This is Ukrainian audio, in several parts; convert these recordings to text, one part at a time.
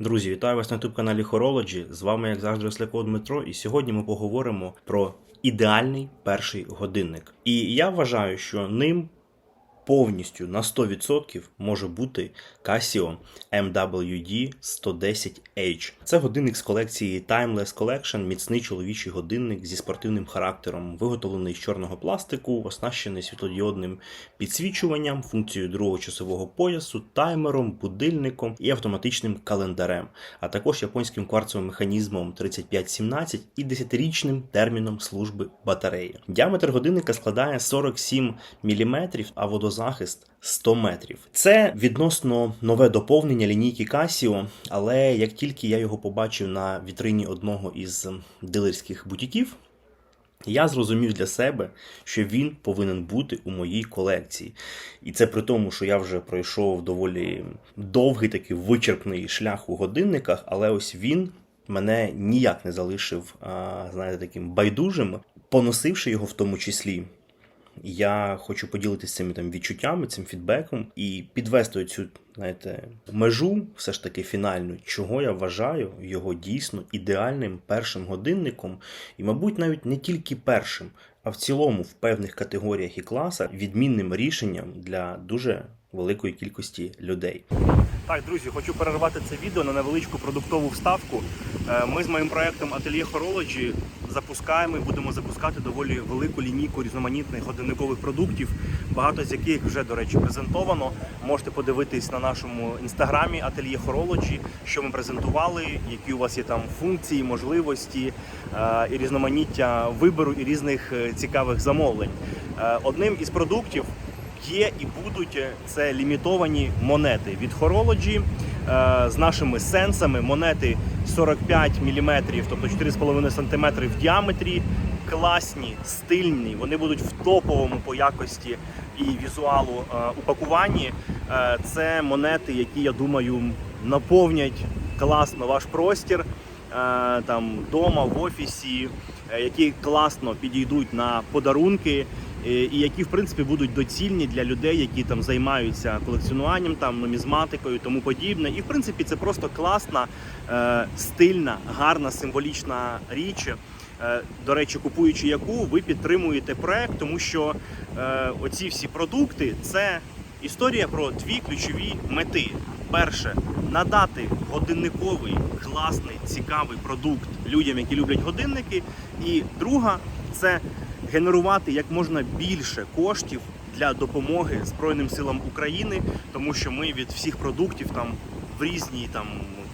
Друзі, вітаю вас на youtube каналі Horology. З вами, як завжди, Росляков Дмитро, і сьогодні ми поговоримо про ідеальний перший годинник. І я вважаю, що ним повністю на 100% може бути Casio MWD 110H. Це годинник з колекції Timeless Collection, міцний чоловічий годинник зі спортивним характером, виготовлений з чорного пластику, оснащений світлодіодним підсвічуванням, функцією другого часового поясу, таймером, будильником і автоматичним календарем, а також японським кварцевим механізмом 3517 і 10-річним терміном служби батареї. Діаметр годинника складає 47 мм, а водозахист 100 метрів. Це відносно нове доповнення лінійки Casio, але як тільки я його побачив на вітрині одного із дилерських бутіків, я зрозумів для себе, що він повинен бути у моїй колекції. І це при тому, що я вже пройшов доволі довгий такий вичерпний шлях у годинниках, але ось він мене ніяк не залишив, знаєте, таким байдужим, поносивши його в тому числі. Я хочу поділитися цими там відчуттями, цим фідбеком і підвести цю, знаєте, межу, все ж таки фінальну, чого я вважаю його дійсно ідеальним першим годинником, і, мабуть, навіть не тільки першим, а в цілому в певних категоріях і класах відмінним рішенням для дуже великої кількості людей. Так, друзі, хочу перервати це відео на невеличку продуктову вставку. Е, Ми з моїм проектом Atelier Horology запускаємо і будемо запускати доволі велику лінійку різноманітних годинникових продуктів, багато з яких вже, до речі, презентовано. Можете подивитись на нашому інстаграмі Atelier Horology, що ми презентували, які у вас є там функції, можливості е, і різноманіття вибору і різних е, цікавих замовлень. Е, Одним із продуктів є і будуть це лімітовані монети від е, з нашими сенсами. Монети 45 мм, тобто 4,5 см в діаметрі. Класні, стильні, вони будуть в топовому по якості і візуалу е, упакуванні. Е, це монети, які я думаю наповнять класно ваш простір е, там вдома, в офісі, е, які класно підійдуть на подарунки, е, і які в принципі будуть доцільні для людей, які там займаються колекціонуванням, там нумізматикою, тому подібне. І в принципі це просто класна, е, стильна, гарна, символічна річ. Е, До речі, купуючи яку, ви підтримуєте проект, тому що е, оці всі продукти це історія про дві ключові мети. Перше надати годинниковий, класний, цікавий продукт людям, які люблять годинники. І друга це генерувати як можна більше коштів для допомоги Збройним силам України, тому що ми від всіх продуктів там в різній там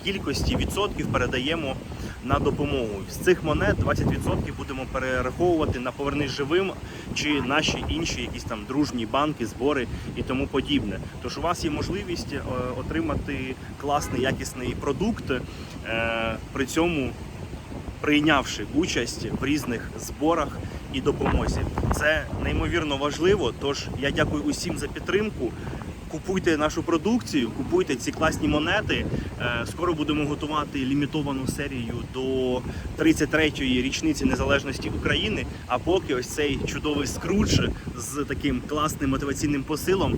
кількості відсотків передаємо на допомогу. З цих монет 20% будемо перераховувати на повернись живим чи наші інші якісь там дружні банки, збори і тому подібне. Тож у вас є можливість е, отримати класний якісний продукт, е, при цьому прийнявши участь в різних зборах і допомозі. Це неймовірно важливо. Тож я дякую усім за підтримку. Купуйте нашу продукцію, купуйте ці класні монети. Е, Скоро будемо готувати лімітовану серію до 33-ї річниці незалежності України. А поки ось цей чудовий скрудж з таким класним мотиваційним посилом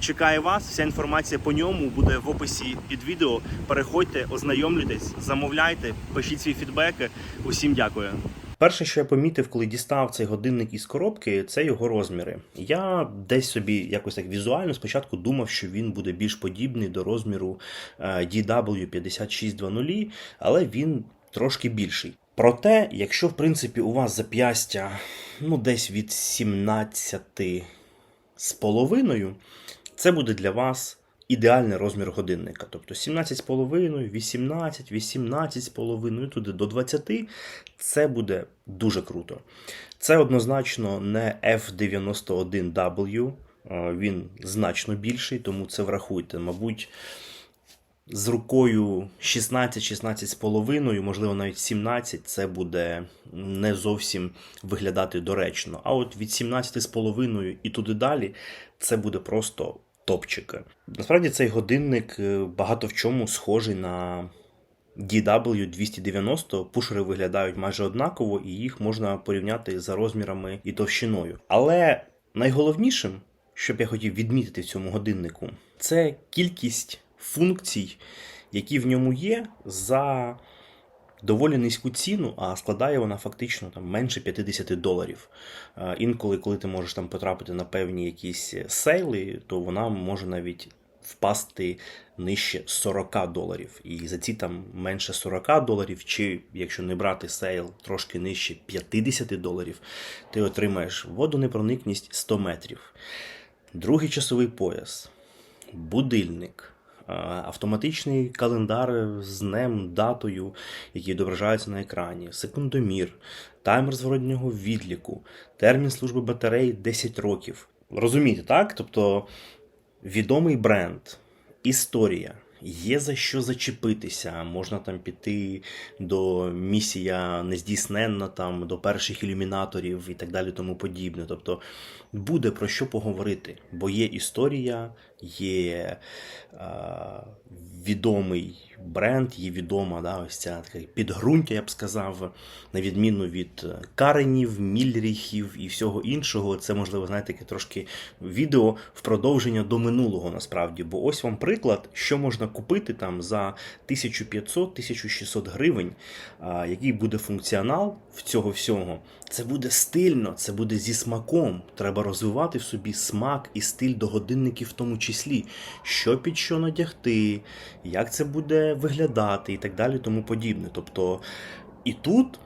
чекає вас. Вся інформація по ньому буде в описі під відео. Переходьте, ознайомлюйтесь, замовляйте, пишіть свій фідбек. Усім дякую. Перше, що я помітив, коли дістав цей годинник із коробки, це його розміри. Я десь собі якось так візуально спочатку думав, що він буде більш подібний до розміру е, DW5620, але він трошки більший. Проте, якщо в принципі у вас зап'ястя ну, десь від 17 з половиною, це буде для вас ідеальний розмір годинника. Тобто 17,5, 18, 18,5, туди до 20 це буде дуже круто. Це однозначно не F91W, е, він значно більший, тому це врахуйте. Мабуть, з рукою 16-16,5, можливо, навіть 17, це буде не зовсім виглядати доречно. А от від 17,5 і туди далі це буде просто топчик. Насправді цей годинник е, багато в чому схожий на DW290. Пушери виглядають майже однаково, і їх можна порівняти за розмірами і товщиною. Але найголовнішим, що б я хотів відмітити в цьому годиннику, це кількість функцій, які в ньому є, за доволі низьку ціну, а складає вона фактично там менше 50 доларів. Е, Інколи, коли ти можеш там потрапити на певні якісь сейли, то вона може навіть впасти нижче 40 доларів. І за ці там менше 40 доларів, чи якщо не брати сейл трошки нижче 50 доларів, ти отримаєш водонепроникність 100 метрів. Другий часовий пояс, будильник, е, автоматичний календар з днем, датою, який відображається на екрані, секундомір, таймер зворотнього відліку, термін служби батарей 10 років. Розумієте, так? Тобто відомий бренд, історія. Є за що зачепитися, можна там піти до місія нездійсненна, там до перших ілюмінаторів і так далі, тому подібне. Тобто буде про що поговорити, бо є історія, є е, відомий бренд, є відома да, ось ця така підґрунтя, я б сказав, на відміну від Каренів, Мільріхів і всього іншого. Це можливо, знаєте, таке трошки відео в продовження до минулого насправді. Бо ось вам приклад, що можна купити там за 1500-1600 гривень, який буде функціонал в цього всього. Це буде стильно, це буде зі смаком. Треба розвивати в собі смак і стиль до годинників в тому числі, що під що надягти, як це буде виглядати і так далі, тому подібне. Тобто, і тут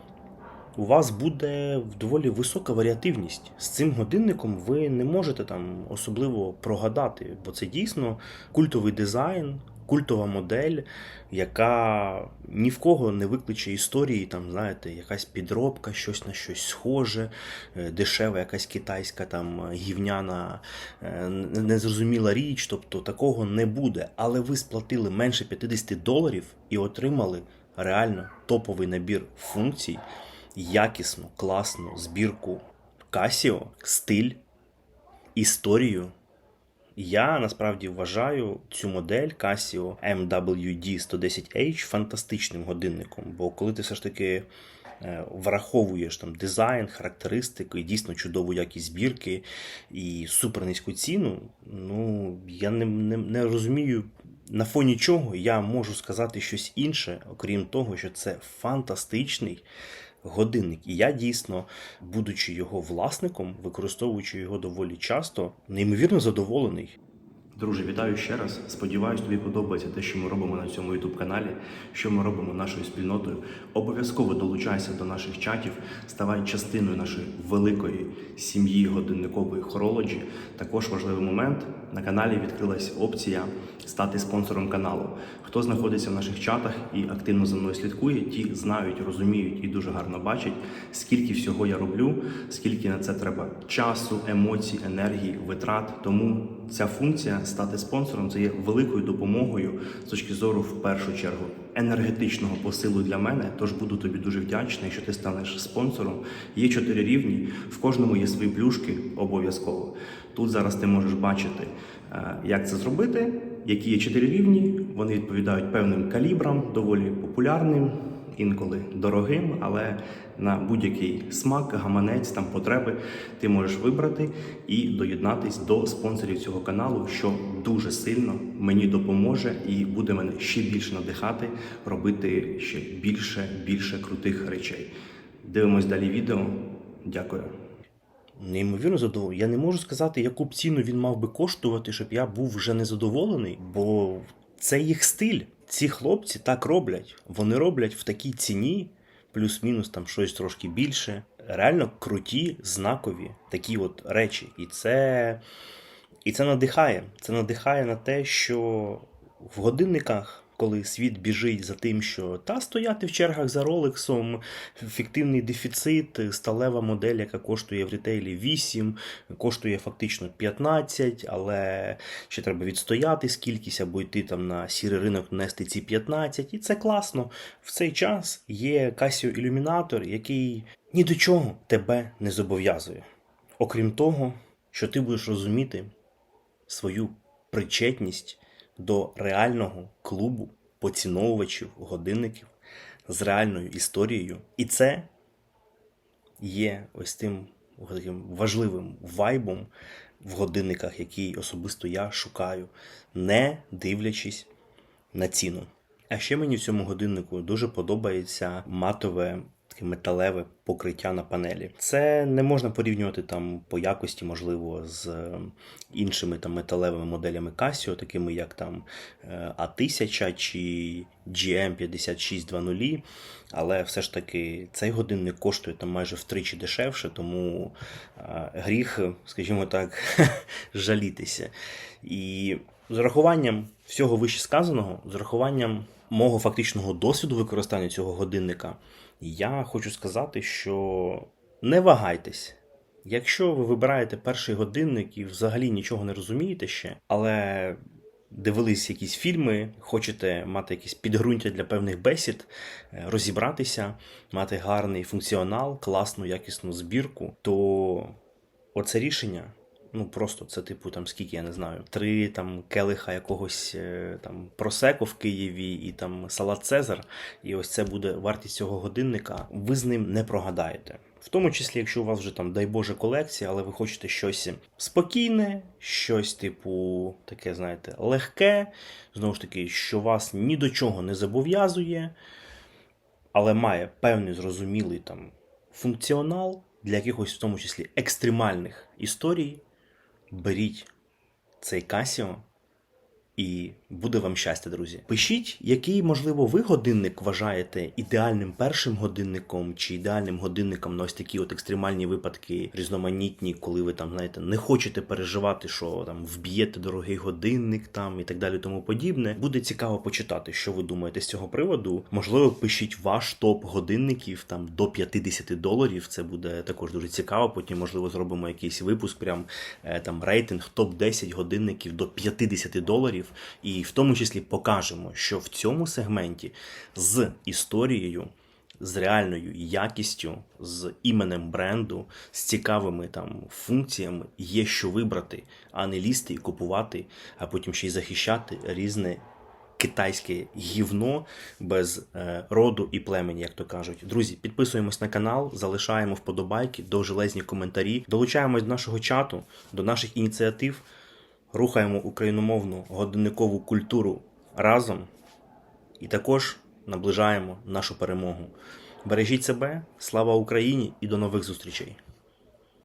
у вас буде доволі висока варіативність. З цим годинником ви не можете там особливо прогадати, бо це дійсно культовий дизайн, культова модель, яка ні в кого не викличе історії, там, знаєте, якась підробка, щось на щось схоже, е, дешева, якась китайська там гівняна, е, незрозуміла річ. Тобто такого не буде. Але ви сплатили менше 50 доларів і отримали реально топовий набір функцій якісну, класну збірку Casio, стиль, історію. Я насправді вважаю цю модель Casio MWD 110H фантастичним годинником, бо коли ти все ж таки е, враховуєш там дизайн, характеристики, і дійсно чудову якість збірки і супер низьку ціну, ну я не, не, не розумію. На фоні чого я можу сказати щось інше, окрім того, що це фантастичний годинник. І я дійсно, будучи його власником, використовуючи його доволі часто, неймовірно задоволений. Друже, вітаю ще раз. Сподіваюсь, тобі подобається те, що ми робимо на цьому youtube каналі, що ми робимо нашою спільнотою. Обов'язково долучайся до наших чатів, ставай частиною нашої великої сім'ї годинникової хорологі. Також важливий момент на каналі відкрилась опція стати спонсором каналу. Хто знаходиться в наших чатах і активно за мною слідкує, ті знають, розуміють і дуже гарно бачать, скільки всього я роблю, скільки на це треба часу, емоцій, енергії, витрат. Тому ця функція стати спонсором це є великою допомогою з точки зору, в першу чергу, енергетичного посилу для мене. Тож буду тобі дуже вдячний, якщо ти станеш спонсором. Є чотири рівні, в кожному є свої плюшки обов'язково. Тут зараз ти можеш бачити, е, як це зробити, які є чотири рівні. Вони відповідають певним калібрам, доволі популярним, інколи дорогим, але на будь-який смак, гаманець, там потреби ти можеш вибрати і доєднатись до спонсорів цього каналу, що дуже сильно мені допоможе і буде мене ще більше надихати робити ще більше, більше крутих речей. Дивимось далі відео. Дякую. Неймовірно задоволений. Я не можу сказати, яку б ціну він мав би коштувати, щоб я був вже незадоволений, бо це їх стиль. Ці хлопці так роблять. Вони роблять в такій ціні, плюс-мінус там щось трошки більше. Реально круті, знакові такі от речі. І це, і це надихає. Це надихає на те, що в годинниках. Коли світ біжить за тим, що та стояти в чергах за Ролексом, фіктивний дефіцит, сталева модель, яка коштує в ретейлі 8, коштує фактично 15, але ще треба відстояти скількись або йти там на сірий ринок нести ці 15. І це класно. В цей час є Casio Illuminator, який ні до чого тебе не зобов'язує. Окрім того, що ти будеш розуміти свою причетність до реального клубу поціновувачів годинників з реальною історією. І це є ось тим таким важливим вайбом в годинниках, який особисто я шукаю, не дивлячись на ціну. А ще мені в цьому годиннику дуже подобається матове таке металеве покриття на панелі. Це не можна порівнювати там по якості, можливо, з е, іншими там металевими моделями Casio, такими як там е, A1000 чи GM5620, але все ж таки цей годинник коштує там майже втричі дешевше, тому е, гріх, скажімо так, жалітися. І з урахуванням всього вище сказаного, з урахуванням мого фактичного досвіду використання цього годинника, я хочу сказати, що не вагайтесь. Якщо ви вибираєте перший годинник і взагалі нічого не розумієте ще, але дивились якісь фільми, хочете мати якісь підґрунтя для певних бесід, е, розібратися, мати гарний функціонал, класну, якісну збірку, то оце рішення. Ну просто це типу там скільки я не знаю, три там келиха якогось е, там просеко в Києві і там салат Цезар. І ось це буде вартість цього годинника. Ви з ним не прогадаєте. В тому числі, якщо у вас вже там, дай Боже, колекція, але ви хочете щось спокійне, щось, типу, таке, знаєте, легке, знову ж таки, що вас ні до чого не зобов'язує, але має певний зрозумілий там функціонал для якихось, в тому числі, екстремальних історій, беріть цей Casio і буде вам щастя, друзі. Пишіть, який, можливо, ви годинник вважаєте ідеальним першим годинником чи ідеальним годинником на ось такі от екстремальні випадки, різноманітні, коли ви там, знаєте, не хочете переживати, що там вб'єте дорогий годинник там і так далі, тому подібне. Буде цікаво почитати, що ви думаєте з цього приводу. Можливо, пишіть ваш топ годинників там до 50 доларів. Це буде також дуже цікаво. Потім, можливо, зробимо якийсь випуск, прям е, там рейтинг топ 10 годинників до 50 доларів. І в тому числі покажемо, що в цьому сегменті з історією, з реальною якістю, з іменем бренду, з цікавими там функціями є що вибрати, а не лізти і купувати, а потім ще й захищати різне. Китайське гівно без е, роду і племені, як то кажуть. Друзі, підписуємось на канал, залишаємо вподобайки, довжелезні коментарі, долучаємось до нашого чату, до наших ініціатив, рухаємо україномовну годинникову культуру разом і також наближаємо нашу перемогу. Бережіть себе, слава Україні і до нових зустрічей!